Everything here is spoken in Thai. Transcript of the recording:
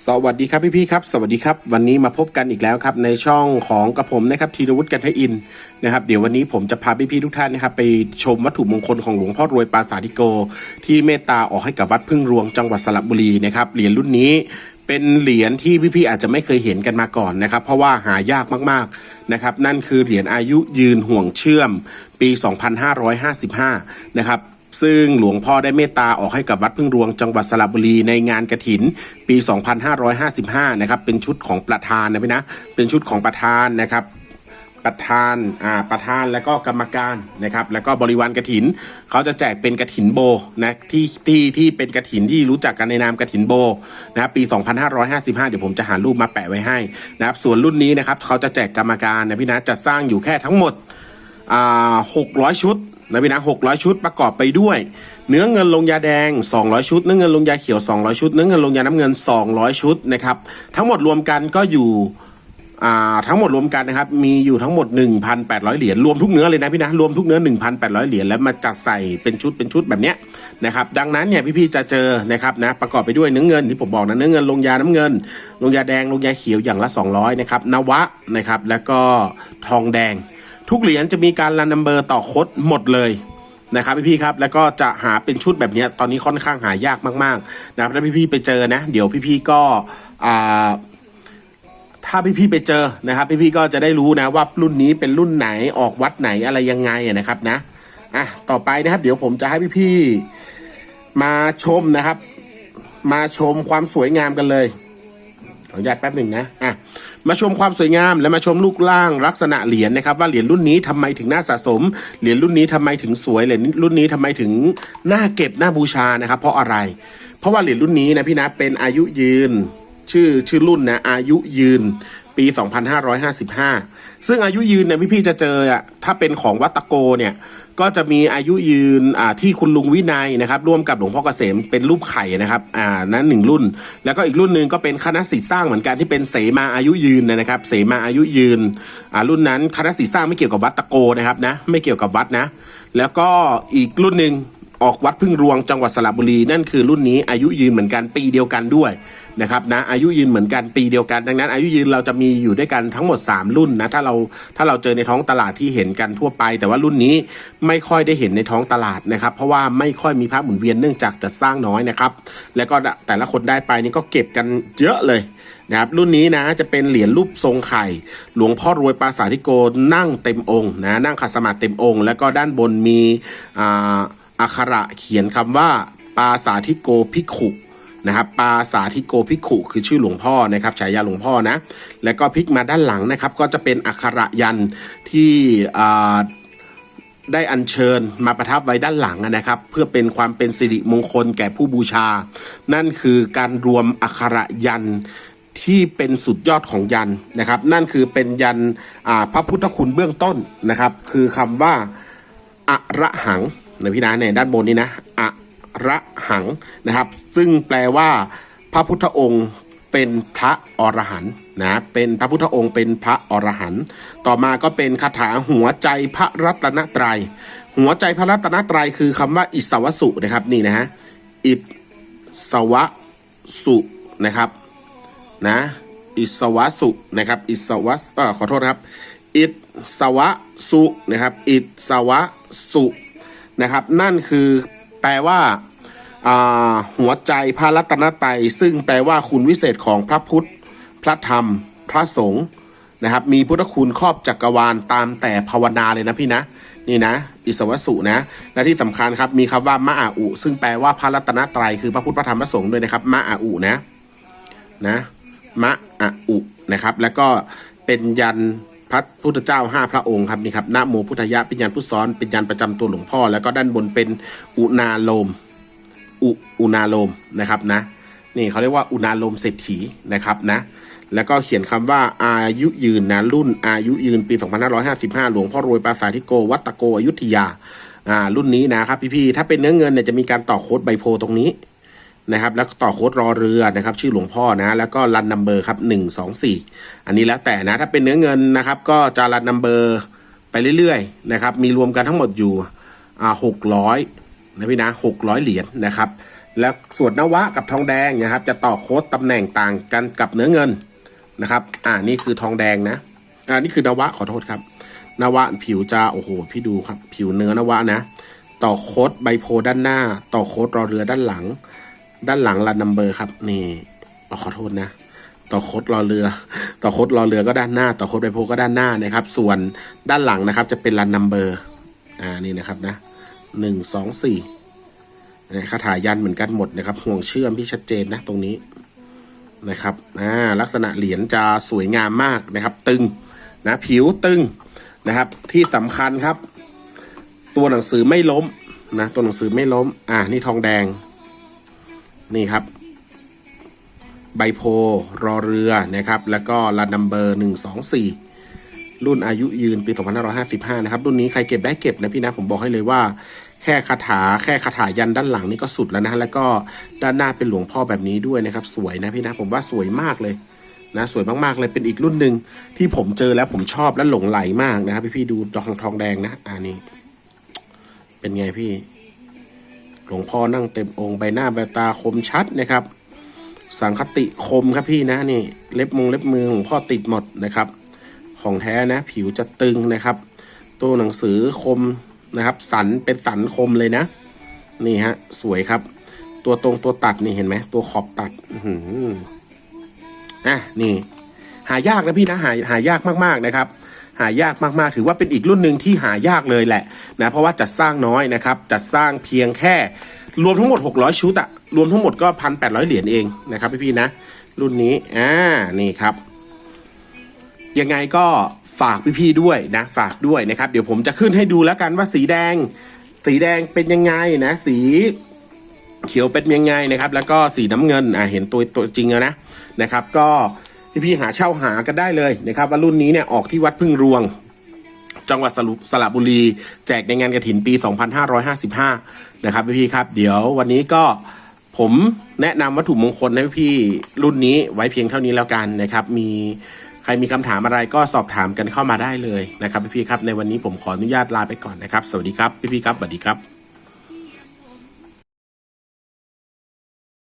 สวัสดีครับพี่ๆครับ สวัสดีครับ วันนี้มาพบกันอีกแล้วครับในช่องของกระผมนะครับธีรวุฒิกันทอินนะครับเดี๋ยววันนี้ผมจะพาพี่ๆทุกท่านนะครับไปชมวัตถุมงคลของหลวงพ่อรวยปราสาทธิโก ที่เมตตาออกให้กับวัดพึ่งรวงจังหวัดสระบุรีนะครับเหรียญรุ่นนี้เป็นเหรียญที่พี่ๆอาจจะไม่เคยเห็นกันมาก่อนนะครับ เพราะว่าหายากมากๆนะครับ นั่นคือเหรียญอายุยืนห่วงเชื่อมปี 2555 นะครับ ซึ่งหลวงพ่อได้เมตตาออกให้กับวัดพึ่งรวงจังหวัดสระบุรีในงานกระถิน ปี 2555 นะครับ เป็นชุดของประธานนะพี่นะ เป็นชุดของประธานนะครับประธาน อ่า ประธาน แล้วก็กรรมการนะครับ แล้วก็บริวารกระถิน เขาจะแจกเป็นกระถินโบนะที่ที่ที่เป็นกระถินที่รู้จักกันในนามกระถินโบนะครับปี 2555 เดี๋ยวผมจะหารูปมาแปะไว้ให้นะครับ ส่วนรุ่นนี้นะครับเขาจะแจกกรรมการนะพี่นะจะสร้างอยู่แค่ทั้งหมด อ่า600 ชุด นะพี่นะ600 ชุดประกอบไปด้วย เนื้อเงินลงยาแดง 200 ชุด เนื้อเงินลงยาเขียว 200 ชุด เนื้อเงินลงยาน้ำเงิน 200 ชุดนะครับ ทั้งหมดรวมกันก็อยู่ทั้งหมดรวมกันนะครับ มีอยู่ทั้งหมด 1,800 เหรียญรวมทุกเนื้อเลยนะพี่นะรวมทุกเนื้อ 1,800 เหรียญแล้วมาจัดใส่เป็นชุดเป็นชุดแบบเนี้ยนะครับดังนั้นเนี่ยพี่ๆจะเจอนะครับนะประกอบไปด้วยเนื้อเงินที่ผมบอกนะเนื้อเงินลงยาน้ำเงิน ลงยาแดงลงยาเขียวอย่างละ 200 นะครับนวะนะครับแล้วก็ทองแดง ทุกเหรียญจะมีการรันนัมเบอร์ต่อคดหมดเลยนะครับพี่ๆครับแล้วก็จะหาเป็นชุดแบบนี้ตอนนี้ค่อนข้างหายากมากๆนะครับถ้าพี่ๆไปเจอนะ เดี๋ยวพี่ๆก็อ่าถ้าพี่ๆไปเจอนะครับ พี่ๆก็จะได้รู้นะว่ารุ่นนี้เป็นรุ่นไหนออกวัดไหนอะไรยังไงนะครับนะอะต่อไปนะครับ เดี๋ยวผมจะให้พี่ๆมาชมนะครับ มาชมความสวยงามกันเลยขออนุญาตแป๊บหนึ่งนะอะ มาชมความสวยงาม และมาชมลูกล่างลักษณะเหรียญนะครับ ว่าเหรียญรุ่นนี้ทำไมถึงน่าสะสม เหรียญรุ่นนี้ทำไมถึงสวยเหรียญรุ่นนี้ทำไมถึงน่าเก็บน่าบูชานะครับ เพราะอะไร เพราะว่าเหรียญรุ่นนี้นะพี่นะเป็นอายุยืน ชื่อชื่อรุ่นนะอายุยืนปี 2555 ซึ่งอายุยืนเนี่ยพี่ๆจะเจออะถ้าเป็นของวัตตโกเนี่ย ก็จะมีอายุยืนอ่าที่คุณลุงวินัยนะครับ ร่วมกับหลวงพ่อเกษมเป็นรูปไข่นะครับอ่านั้นหนึ่งรุ่น แล้วก็อีกรุ่นหนึ่งก็เป็นคณะศิษย์สร้างเหมือนกันที่เป็นเสมาอายุยืนนะครับ เสมาอายุยืนอ่ารุ่นนั้นคณะศิษย์สร้างไม่เกี่ยวกับวัดตะโกนะครับนะไม่เกี่ยวกับวัดนะ แล้วก็อีกรุ่นหนึ่งออกวัดพึ่งรวงจังหวัดสระบุรีนั่นคือรุ่นนี้อายุยืนเหมือนกันปีเดียวกันด้วย นะครับนะอายุยืนเหมือนกันปีเดียวกัน ดังนั้น อายุยืนเราจะมีอยู่ด้วยกันทั้งหมด 3 รุ่นนะถ้าเราถ้าเราเจอในท้องตลาดที่เห็นกันทั่วไป แต่ว่ารุ่นนี้ไม่ค่อยได้เห็นในท้องตลาดนะครับเพราะว่าไม่ค่อยมีพระหมุนเวียนเนื่องจากจะสร้างน้อยนะครับแล้วก็แต่ละคนได้ไปนี่ก็เก็บกันเยอะเลยนะครับรุ่นนี้นะจะเป็นเหรียญรูปทรงไข่ หลวงพ่อรวยปราสาทธิโกนั่งเต็มองค์นะนั่งขัดสมาธิเต็มองค์ แล้วก็ด้านบนมีอักขระเขียนคำว่าปราสาทธิโกภิกขุ นะครับปาสาธิโกภิกขุคือชื่อหลวงพ่อนะครับฉายาหลวงพ่อนะ แล้วก็พลิกมาด้านหลังนะครับ ก็จะเป็นอักขระยันที่ได้อัญเชิญมาประทับไว้ด้านหลังนะครับ เพื่อเป็นความเป็นสิริมงคลแก่ผู้บูชา นั่นคือการรวมอักขระยันที่เป็นสุดยอดของยันนะครับ นั่นคือเป็นยันพระพุทธคุณเบื้องต้นนะครับ คือคำว่าอะระหังนะพี่นะในด้านบนนี้นะอะ ระหังนะครับ ซึ่งแปลว่า พระพุทธองค์เป็นพระอรหันต์นะเป็นพระพุทธองค์เป็นพระอรหันต์ต่อมาก็เป็นคาถาหัวใจพระรัตนตรัย หัวใจพระรัตนตรัยคือคำว่าอิสวสุนะครับนี่นะฮะอิสวสุนะครับนะอิสวสุนะครับอิสวะเอ่อขอโทษนะครับ อิสวสุนะครับ อิสวสุนะครับ นั่นคือ แปลว่าหัวใจพระรัตนตรัยซึ่งแปลว่าคุณวิเศษของพระพุทธ พระธรรม พระสงฆ์นะครับ มีพุทธคุณครอบจักรวาลตามแต่ภาวนาเลยนะพี่นะ นี่นะ อิสวสุนะ และที่สำคัญครับมีคำว่ามะอาอุ ซึ่งแปลว่าพระรัตนตรัยคือพระพุทธพระธรรมพระสงฆ์ด้วยนะครับมะอาอุนะนะมะอาอุนะครับ แล้วก็เป็นยัน พระพุทธเจ้าห้าพระองค์ครับนี่ครับนะโมพุทธยะเป็นยันพุทธซ้อนเป็นยันประจำตัวหลวงพ่อ แล้วก็ด้านบนเป็นอุณาโลมอุอุณาโลมนะครับนะนี่เขาเรียกว่าอุณาโลมเศรษฐีนะครับนะแล้วก็เขียนคำว่าอายุยืนนะรุ่นอายุยืนปี 2555 หลวงพ่อรวยปราสาทิโก วัตตโกอยุธยาอ่ารุ่นนี้นะครับพี่ๆถ้าเป็นเนื้อเงินเนี่ยจะมีการต่อโค้ดใบโพตรงนี้ นะครับแล้วต่อโค้ดรอเรือนะครับชื่อหลวงพ่อนะแล้วก็รันนัมเบอร์ครับ1 2 4อันนี้แล้วแต่นะถ้าเป็นเนื้อเงินนะครับ ก็จะรันนัมเบอร์ไปเรื่อยๆนะครับมีรวมกันทั้งหมดอยู่อ่า600นะพี่นะ600เหรียญนะครับ และส่วนนวะกับทองแดงนะครับจะต่อโค้ดตำแหน่งต่างกันกับเนื้อเงินนะครับอ่านี่คือทองแดงนะอ่านี่คือนวะขอโทษครับ นวะผิวจะโอ้โหพี่ดูครับ ผิวเนื้อนวะนะ ต่อโค้ดใบโพด้านหน้า ต่อโค้ดรอเรือด้านหลัง ด้านหลังรันนัมเบอร์ครับ นี่ขอโทษนะ ต่อคดรอเรือ ต่อคดรอเรือก็ด้านหน้า ต่อคดใบโพก็ด้านหน้านะครับ ส่วนด้านหลังนะครับ จะเป็นรันนัมเบอร์อ่านี่นะครับนะหนึ่งสองสี่นะคาถายันเหมือนกันหมดนะครับ ห่วงเชื่อมที่ชัดเจนนะตรงนี้นะครับอ่าลักษณะเหรียญจะสวยงามมากนะครับ ตึงนะผิวตึงนะครับ ที่สำคัญครับ ตัวหนังสือไม่ล้มนะตัวหนังสือไม่ล้ม อ่านี่ทองแดง นี่ครับ ใบโพรอเรือนะครับ แล้วก็รันนัมเบอร์หนึ่งสองสี่รุ่นอายุยืนปี 2555 นะครับ รุ่นนี้ใครเก็บได้เก็บนะพี่นะ ผมบอกให้เลยว่า แค่คาถาแค่คาถายันด้านหลังนี่ก็สุดแล้วนะ แล้วก็ด้านหน้าเป็นหลวงพ่อแบบนี้ด้วยนะครับ สวยนะพี่นะผมว่าสวยมากเลยนะสวยมากๆเลยเป็นอีกรุ่นหนึ่งที่ผมเจอแล้วผมชอบและหลงไหลมากนะครับพี่ๆดูทองทองแดงนะอ่านี่เป็นไงพี่ ลวงพ่อนั่งเต็มองค์ใบหน้าใบตาคมชัดนะครับ สังคติคมครับพี่นะนี่เล็บมือเล็บมือของพ่อติดหมดนะครับ ของแท้นะผิวจะตึงนะครับ ตัวหนังสือคมนะครับ สันเป็นสันคมเลยนะ นี่ฮะ สวยครับ ตัวตรงตัวตัดนี่เห็นไหมตัวขอบตัดอือะนี่ หายากนะพี่นะหาหายากมากๆนะครับ หายากมากๆ ถือว่าเป็นอีกรุ่นหนึ่งที่หายากเลยแหละนะเพราะว่าจัดสร้างน้อยนะครับจัดสร้างเพียงแค่รวมทั้งหมด 600 ชุดอะรวมทั้งหมดก็พันแปดร้อยเหรียญเองนะครับพี่ๆนะ รุ่นนี้อ่านี่ครับยังไงก็ฝากพี่ๆด้วยนะฝากด้วยนะครับ เดี๋ยวผมจะขึ้นให้ดูแล้วกันว่าสีแดง สีแดงเป็นยังไงนะสีเขียวเป็นยังไงนะครับ แล้วก็สีน้ำเงินอ่าเห็นตัวตัวจริงแล้วนะนะครับ ก็ พี่ๆหาเช่าหากันได้เลยนะครับว่ารุ่นนี้เนี่ยออกที่วัดพึ่งรวง จังหวัดสรุสระบุรี แจกในงานกระถินปี 2555 นะครับพี่ๆครับ เดี๋ยววันนี้ก็ผมแนะนำวัตถุมงคลให้พี่รุ่นนี้ไว้เพียงเท่านี้แล้วกันนะครับ มีใครมีคำถามอะไรก็สอบถามกันเข้ามาได้เลยนะครับพี่ๆครับในวันนี้ผมขออนุญาตลาไปก่อนนะครับ สวัสดีครับพี่ๆครับสวัสดีครับ